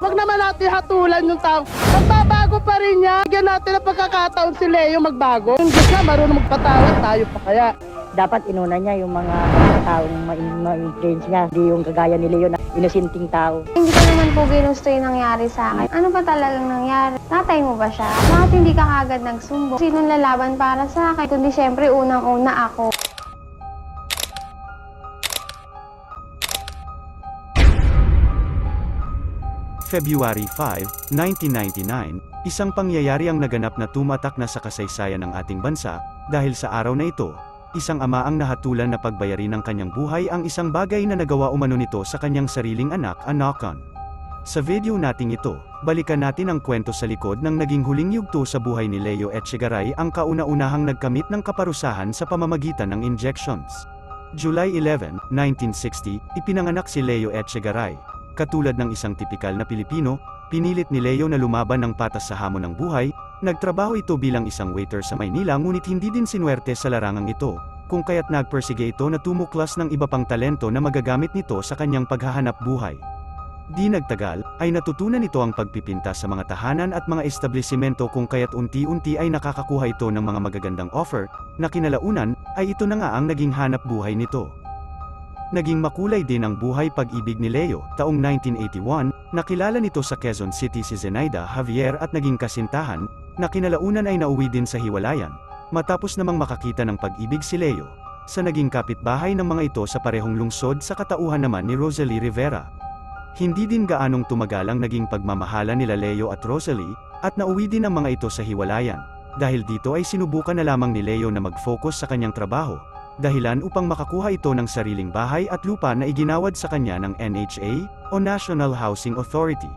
Huwag naman natin hatulan yung tao. Magbabago pa rin niya. Bigyan natin ang pagkakataon si Leo magbago. Kung di siya marunong magpatawad, tayo pa kaya. dapat inuna niya yung mga taong ma- ma-influence niya. Hindi yung kagaya ni Leo na inusinting tao. Hindi ko naman po ginusto yung nangyari sa akin. Ano ba talagang nangyari? Natay mo ba siya? Bakit hindi ka kagad nagsumbong? Sinong lalaban para sa akin? Kundi syempre unang-una ako. February 5, 1999, isang pangyayari ang naganap na tumatak na sa kasaysayan ng ating bansa, dahil sa araw na ito, isang ama ang nahatulan na pagbayarin ng kanyang buhay ang isang bagay na nagawa umano nito sa kanyang sariling anak, Anakon. Sa video nating ito, balikan natin ang kwento sa likod ng naging huling yugto sa buhay ni Leo Etchegaray ang kauna-unahang nagkamit ng kaparusahan sa pamamagitan ng injections. July 11, 1960, ipinanganak si Leo Etchegaray. Katulad ng isang tipikal na Pilipino, pinilit ni Leo na lumaban ng patas sa hamon ng buhay, nagtrabaho ito bilang isang waiter sa Maynila ngunit hindi din sinwerte sa larangang ito, kung kaya't nagpersige ito na tumuklas ng iba pang talento na magagamit nito sa kanyang paghahanap buhay. Di nagtagal, ay natutunan nito ang pagpipinta sa mga tahanan at mga establisimento kung kaya't unti-unti ay nakakakuha ito ng mga magagandang offer, na kinalaunan, ay ito na nga ang naging hanap buhay nito. Naging makulay din ang buhay pag-ibig ni Leo, taong 1981, nakilala nito sa Quezon City si Zenaida Javier at naging kasintahan, na kinalaunan ay nauwi din sa hiwalayan, matapos namang makakita ng pag-ibig si Leo, sa naging kapitbahay ng mga ito sa parehong lungsod sa katauhan naman ni Rosalie Rivera. Hindi din gaanong tumagal naging pagmamahala nila Leo at Rosalie, at nauwi din ang mga ito sa hiwalayan. Dahil dito ay sinubukan na lamang ni Leo na mag-focus sa kanyang trabaho, dahilan upang makakuha ito ng sariling bahay at lupa na iginawad sa kanya ng NHA, o National Housing Authority.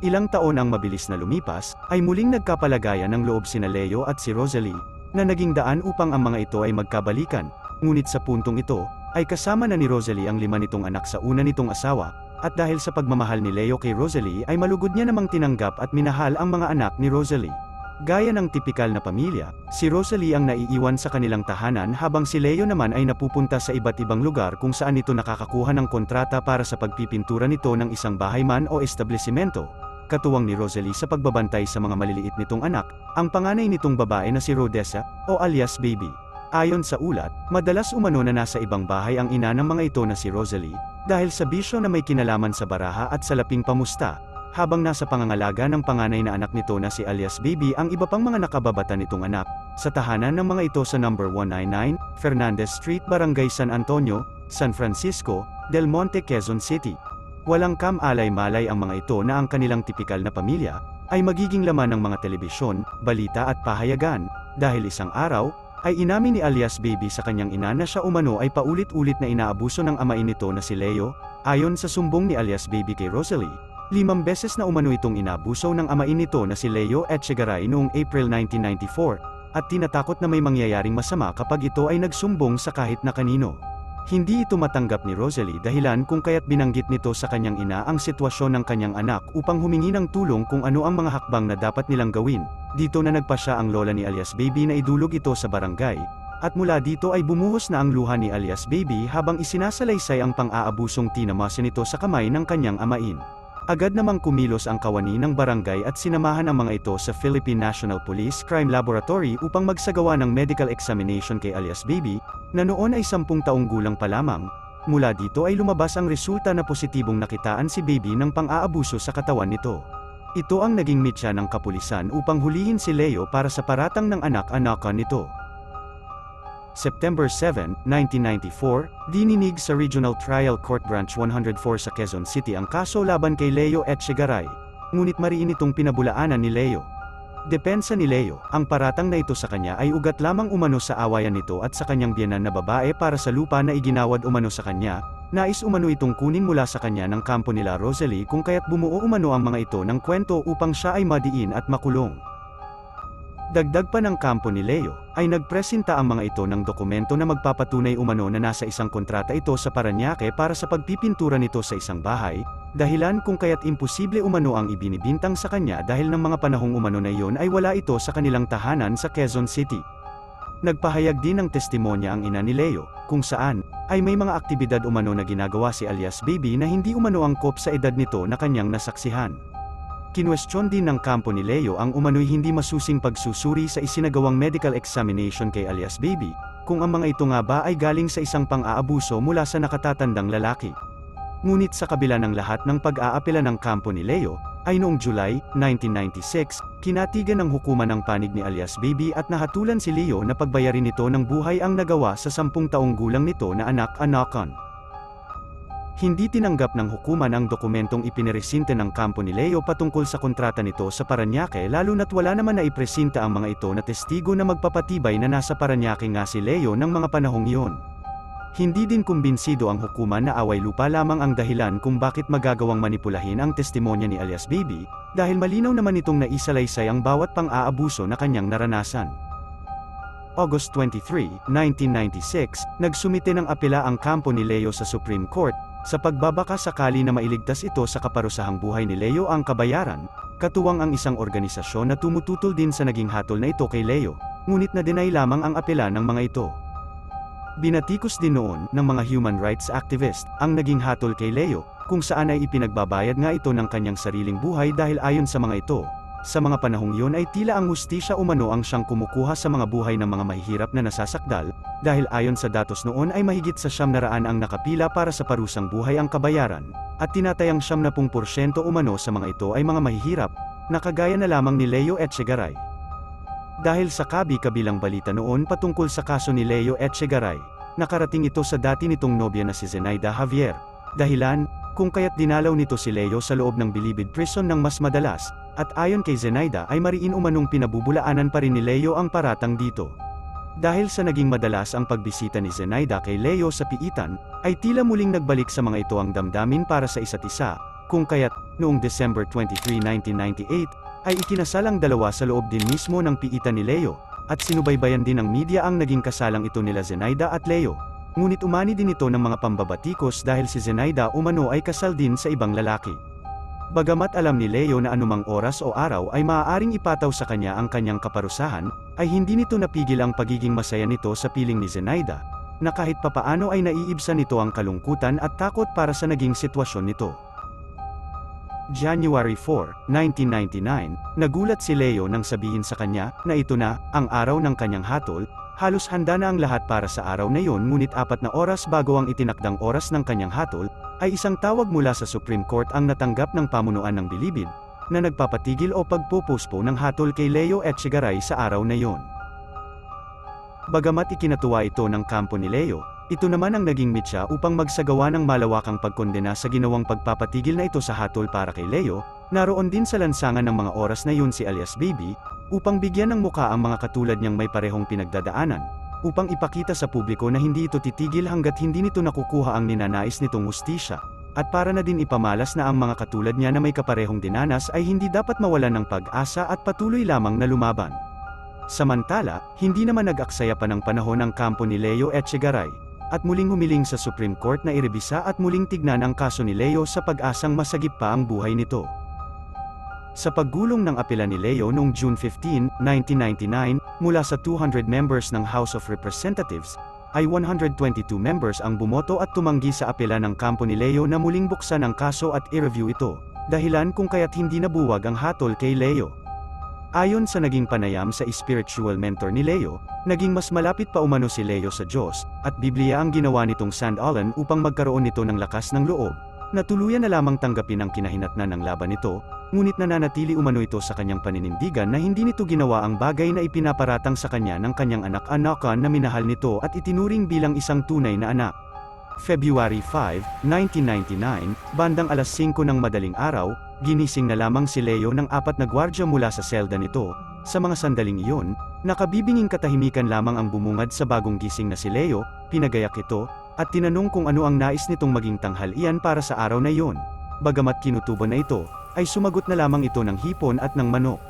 Ilang taon ang mabilis na lumipas, ay muling nagkapalagayan ng loob sina Leo at si Rosalie, na naging daan upang ang mga ito ay magkabalikan, ngunit sa puntong ito, ay kasama na ni Rosalie ang lima nitong anak sa una nitong asawa, at dahil sa pagmamahal ni Leo kay Rosalie ay malugod niya namang tinanggap at minahal ang mga anak ni Rosalie. Gaya ng tipikal na pamilya, si Rosalie ang naiiwan sa kanilang tahanan habang si Leo naman ay napupunta sa iba't ibang lugar kung saan ito nakakakuha ng kontrata para sa pagpipintura nito ng isang bahay man o establisimento. Katuwang ni Rosalie sa pagbabantay sa mga maliliit nitong anak, ang panganay nitong babae na si Rodessa, o alias Baby. Ayon sa ulat, madalas umano na nasa ibang bahay ang ina ng mga ito na si Rosalie, dahil sa bisyo na may kinalaman sa baraha at sa laping pamusta, habang nasa pangangalaga ng panganay na anak nito na si alias Baby ang iba pang mga nakababata nitong anak, sa tahanan ng mga ito sa number 199, Fernandez Street, Barangay San Antonio, San Francisco, Del Monte, Quezon City. Walang kam-alay-malay ang mga ito na ang kanilang tipikal na pamilya, ay magiging laman ng mga telebisyon, balita at pahayagan, dahil isang araw, ay inamin ni alias Baby sa kanyang ina na siya umano ay paulit-ulit na inaabuso ng amain nito na si Leo, ayon sa sumbong ni alias Baby kay Rosalie, limang beses na umano itong inabuso ng amain nito na si Leo Etchegaray noong April 1994, at tinatakot na may mangyayaring masama kapag ito ay nagsumbong sa kahit na kanino. Hindi ito matanggap ni Rosalie dahilan kung kaya't binanggit nito sa kanyang ina ang sitwasyon ng kanyang anak upang humingi ng tulong kung ano ang mga hakbang na dapat nilang gawin. Dito na nagpasya ang lola ni alias Baby na idulog ito sa barangay, at mula dito ay bumuhos na ang luha ni alias Baby habang isinasalaysay ang pang-aabusong tinamasin nito sa kamay ng kanyang amain. Agad namang kumilos ang kawani ng barangay at sinamahan ang mga ito sa Philippine National Police Crime Laboratory upang magsagawa ng medical examination kay alias Baby, na noon ay sampung taong gulang pa lamang. Mula dito ay lumabas ang resulta na positibong nakitaan si Baby ng pang-aabuso sa katawan nito. Ito ang naging mitya ng kapulisan upang hulihin si Leo para sa paratang ng anak-anakan nito. September 7, 1994, dininig sa Regional Trial Court Branch 104 sa Quezon City ang kaso laban kay Leo Etchegaray. Ngunit mariin itong pinabulaanan ni Leo. Depensa ni Leo, ang paratang na ito sa kanya ay ugat lamang umano sa awayan nito at sa kanyang biyanan na babae para sa lupa na iginawad umano sa kanya, nais umano itong kunin mula sa kanya ng kampo nila Rosalie kung kaya't bumuo umano ang mga ito ng kwento upang siya ay madiin at makulong. Dagdag pa ng kampo ni Leo, ay nagpresenta ang mga ito ng dokumento na magpapatunay umano na nasa isang kontrata ito sa Paranaque para sa pagpipintura nito sa isang bahay, dahilan kung kaya't imposible umano ang ibinibintang sa kanya dahil ng mga panahong umano na iyon ay wala ito sa kanilang tahanan sa Quezon City. Nagpahayag din ng testimonya ang ina ni Leo, kung saan, ay may mga aktibidad umano na ginagawa si alias Baby na hindi umano angkop sa edad nito na kanyang nasaksihan. Kinwestiyon din ng kampo ni Leo ang umano'y hindi masusing pagsusuri sa isinagawang medical examination kay alias Baby, kung ang mga ito nga ba ay galing sa isang pang-aabuso mula sa nakatatandang lalaki. Ngunit sa kabila ng lahat ng pag-aapela ng kampo ni Leo, ay noong July 1996, kinatigan ng hukuman ng panig ni alias Baby at nahatulan si Leo na pagbayarin nito ng buhay ang nagawa sa sampung taong gulang nito na anak Anakon. Hindi tinanggap ng hukuman ang dokumentong ipiniresinte ng kampo ni Leo patungkol sa kontrata nito sa Paranaque lalo na't wala naman na ipresenta ang mga ito na testigo na magpapatibay na nasa Paranaque nga si Leo ng mga panahong iyon. Hindi din kumbinsido ang hukuman na away lupa lamang ang dahilan kung bakit magagawang manipulahin ang testimonya ni alias Baby, dahil malinaw naman itong naisalaysay ang bawat pang-aabuso na kanyang naranasan. August 23, 1996, nagsumite ng apela ang kampo ni Leo sa Supreme Court, sa pagbabaka sakali na mailigtas ito sa kaparusahang buhay ni Leo ang kabayaran, katuwang ang isang organisasyon na tumututol din sa naging hatol na ito kay Leo, ngunit na deny lamang ang apela ng mga ito. Binatikos din noon ng mga human rights activist ang naging hatol kay Leo, kung saan ay ipinagbabayad nga ito ng kanyang sariling buhay dahil ayon sa mga ito, sa mga panahong iyon ay tila ang hustisya umano ang siyang kumukuha sa mga buhay ng mga mahihirap na nasasakdal, dahil ayon sa datos noon ay mahigit sa siyam na raan ang nakapila para sa parusang buhay ang kabayaran, at tinatayang siyam na pung porsyento umano sa mga ito ay mga mahihirap, na kagaya na lamang ni Leo Etchegaray. Dahil sa kabi-kabilang balita noon patungkol sa kaso ni Leo Etchegaray, nakarating ito sa dati nitong nobya na si Zenaida Javier, dahilan, kung kaya't dinalaw nito si Leo sa loob ng Bilibid Prison ng mas madalas, at ayon kay Zenaida ay mariin umanong pinabubulaanan pa rin ni Leo ang paratang dito. Dahil sa naging madalas ang pagbisita ni Zenaida kay Leo sa piitan, ay tila muling nagbalik sa mga ito ang damdamin para sa isa't isa, kung kaya't, noong December 23, 1998, ay ikinasal ang dalawa sa loob din mismo ng piitan ni Leo, at sinubaybayan din ng media ang naging kasalang ito nila Zenaida at Leo. Ngunit umani din ito ng mga pambabatikos dahil si Zenaida umano ay kasal din sa ibang lalaki. Bagamat alam ni Leo na anumang oras o araw ay maaaring ipataw sa kanya ang kanyang kaparusahan, ay hindi nito napigil ang pagiging masaya nito sa piling ni Zenaida, na kahit papaano ay naiibsan nito ang kalungkutan at takot para sa naging sitwasyon nito. January 4, 1999, nagulat si Leo nang sabihin sa kanya na ito na ang araw ng kanyang hatol, halos handa na ang lahat para sa araw na iyon ngunit apat na oras bago ang itinakdang oras ng kanyang hatol, ay isang tawag mula sa Supreme Court ang natanggap ng pamunuan ng Bilibid, na nagpapatigil o pagpupospo ng hatol kay Leo Etchegaray sa araw na iyon. Bagamat ikinatuwa ito ng kampo ni Leo, ito naman ang naging mitya upang magsagawa ng malawakang pagkondena sa ginawang pagpapatigil na ito sa hatol para kay Leo, naroon din sa lansangan ng mga oras na yun si alias Baby, upang bigyan ng muka ang mga katulad niyang may parehong pinagdadaanan, upang ipakita sa publiko na hindi ito titigil hanggat hindi nito nakukuha ang ninanais nitong hustisya, at para na din ipamalas na ang mga katulad niya na may kaparehong dinanas ay hindi dapat mawalan ng pag-asa at patuloy lamang na lumaban. Samantala, hindi naman nag-aksaya pa ng panahon ang kampo ni Leo Etchegaray, at muling humiling sa Supreme Court na irebisa at muling tignan ang kaso ni Leo sa pag-asang masagip pa ang buhay nito. Sa paggulong ng apela ni Leo noong June 15, 1999, mula sa 200 members ng House of Representatives, ay 122 members ang bumoto at tumanggi sa apela ng kampo ni Leo na muling buksan ang kaso at i-review ito, dahilan kung kaya't hindi nabuwag ang hatol kay Leo. Ayon sa naging panayam sa spiritual mentor ni Leo, naging mas malapit pa umano si Leo sa Diyos, at Biblia ang ginawa nitong Sand Allen upang magkaroon nito ng lakas ng loob, na tuluyan na lamang tanggapin ang kinahinatnan ng laban nito, ngunit nananatili umano ito sa kanyang paninindigan na hindi nito ginawa ang bagay na ipinaparatang sa kanya ng kanyang anak Anakan na minahal nito at itinuring bilang isang tunay na anak. February 5, 1999, bandang alas 5 ng madaling araw, ginising na lamang si Leo ng apat na gwardya mula sa selda nito. Sa mga sandaling iyon, nakabibinging katahimikan lamang ang bumungad sa bagong gising na si Leo, pinagayak ito, at tinanong kung ano ang nais nitong maging tanghalian para sa araw na iyon. Bagamat kinutuban na ito, ay sumagot na lamang ito ng hipon at ng manok.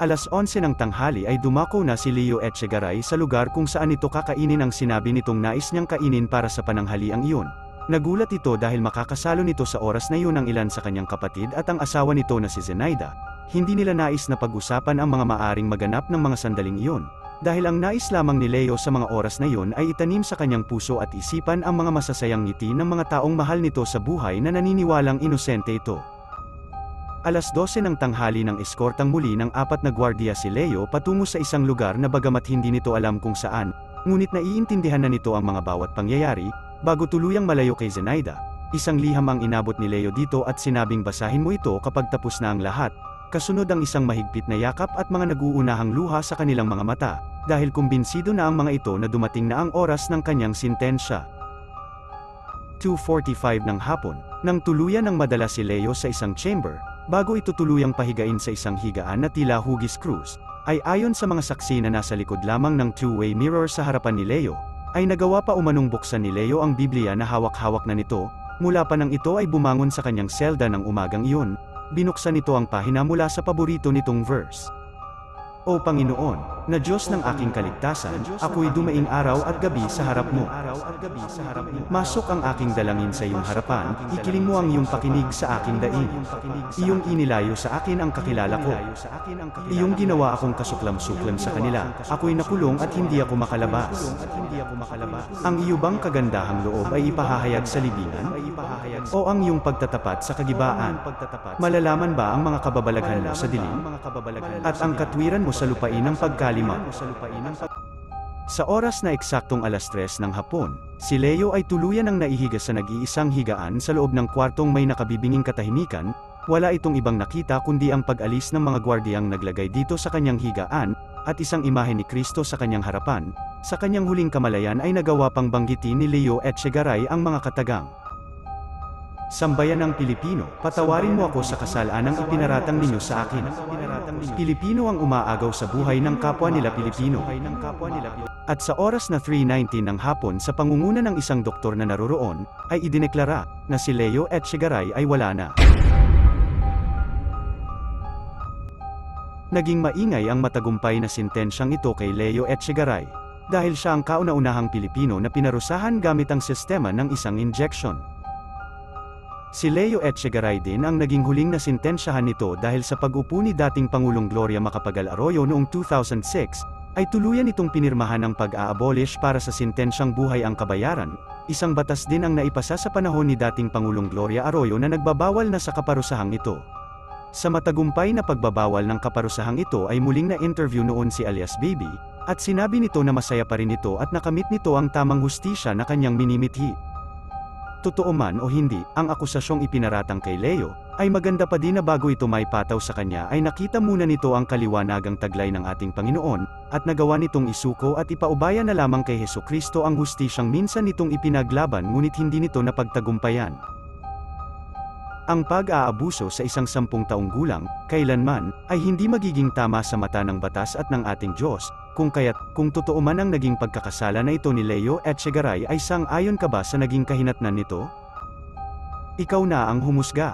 Alas 11 ng tanghali ay dumako na si Leo Etchegaray sa lugar kung saan ito kakainin ang sinabi nitong nais niyang kainin para sa pananghaliang iyon. Nagulat ito dahil makakasalo nito sa oras na iyon ang ilan sa kanyang kapatid at ang asawa nito na si Zenaida. Hindi nila nais na pag-usapan ang mga maaring maganap ng mga sandaling iyon. Dahil ang nais lamang ni Leo sa mga oras na iyon ay itanim sa kanyang puso at isipan ang mga masasayang ngiti ng mga taong mahal nito sa buhay na naniniwalang inosente ito. Alas 12 ng tanghali ng eskortang muli ng apat na gwardiya si Leo patungo sa isang lugar na bagamat hindi nito alam kung saan, ngunit naiintindihan na nito ang mga bawat pangyayari, bago tuluyang malayo kay Zenaida. Isang liham ang inabot ni Leo dito at sinabing basahin mo ito kapag tapos na ang lahat, kasunod ang isang mahigpit na yakap at mga naguunahang luha sa kanilang mga mata, dahil kumbinsido na ang mga ito na dumating na ang oras ng kanyang sintensya. 2.45 ng hapon, nang tuluyan ng madala si Leo sa isang chamber, bago ito tuluyang pahigain sa isang higaan na tila hugis cruise, ay ayon sa mga saksi na nasa likod lamang ng two-way mirror sa harapan ni Leo, ay nagawa pa umanong buksan ni Leo ang Biblia na hawak-hawak na nito, mula pa nang ito ay bumangon sa kanyang selda ng umagang iyon, binuksan nito ang pahina mula sa paborito nitong verse. O Panginoon, na Diyos ng aking kaligtasan, ako'y dumaing araw at gabi sa harap mo. Masok ang aking dalangin sa iyong harapan, ikiling mo ang iyong pakinig sa aking daing. Iyong inilayo sa akin ang kakilala ko. Iyong ginawa akong kasuklam-suklam sa kanila, ako'y nakulong at hindi ako makalabas. Ang iyo bang kagandahang loob ay ipahahayag sa libingan? O ang iyong pagtatapat sa kagibaan? Malalaman ba ang mga kababalaghan mo sa dilim? At ang katwiran mo sa lupain ng pagkalima? Sa oras na eksaktong alas 3 ng hapon, si Leo ay tuluyan ang naihiga sa nag-iisang higaan sa loob ng kwartong may nakabibinging katahimikan, wala itong ibang nakita kundi ang pag-alis ng mga gwardiyang naglagay dito sa kanyang higaan, at isang imahe ni Kristo sa kanyang harapan. Sa kanyang huling kamalayan ay nagawa pang banggitin ni Leo Etchegaray ang mga katagang. Sambayan ng Pilipino, patawarin mo ako sa kasalanang ipinaratang ninyo sa akin. Pilipino ang umaagaw sa buhay ng kapwa nila Pilipino. At sa oras na 3.19 ng hapon sa pangunguna ng isang doktor na naroroon, ay idineklara na si Leo Etchegaray ay wala na. Naging maingay ang matagumpay na sintensyang ito kay Leo Etchegaray, dahil siya ang kauna-unahang Pilipino na pinarusahan gamit ang sistema ng isang injection. Si Leo Etchegaray din ang naging huling nasintensyahan nito dahil sa pag-upo ni dating Pangulong Gloria Macapagal Arroyo noong 2006, ay tuluyan itong pinirmahan ang pag-a-abolish para sa sintensyang buhay ang kabayaran, isang batas din ang naipasa sa panahon ni dating Pangulong Gloria Arroyo na nagbabawal na sa kaparusahang ito. Sa matagumpay na pagbabawal ng kaparusahang ito ay muling na-interview noon si alias Baby, at sinabi nito na masaya pa rin ito at nakamit nito ang tamang hustisya na kanyang minimithi. Totoo man o hindi, ang akusasyong ipinaratang kay Leo, ay maganda pa din na bago ito may pataw sa kanya ay nakita muna nito ang kaliwanagang taglay ng ating Panginoon, at nagawa nitong isuko at ipaubaya na lamang kay Heso Kristo ang hustisyang minsan nitong ipinaglaban ngunit hindi nito napagtagumpayan. Ang pag-aabuso sa isang sampung taong gulang, kailanman, ay hindi magiging tama sa mata ng batas at ng ating Diyos, kung kaya't, kung totoo man ang naging pagkakasala na ito ni Leo Etchegaray ay sang-ayon ka ba sa naging kahinatnan nito? Ikaw na ang humusga.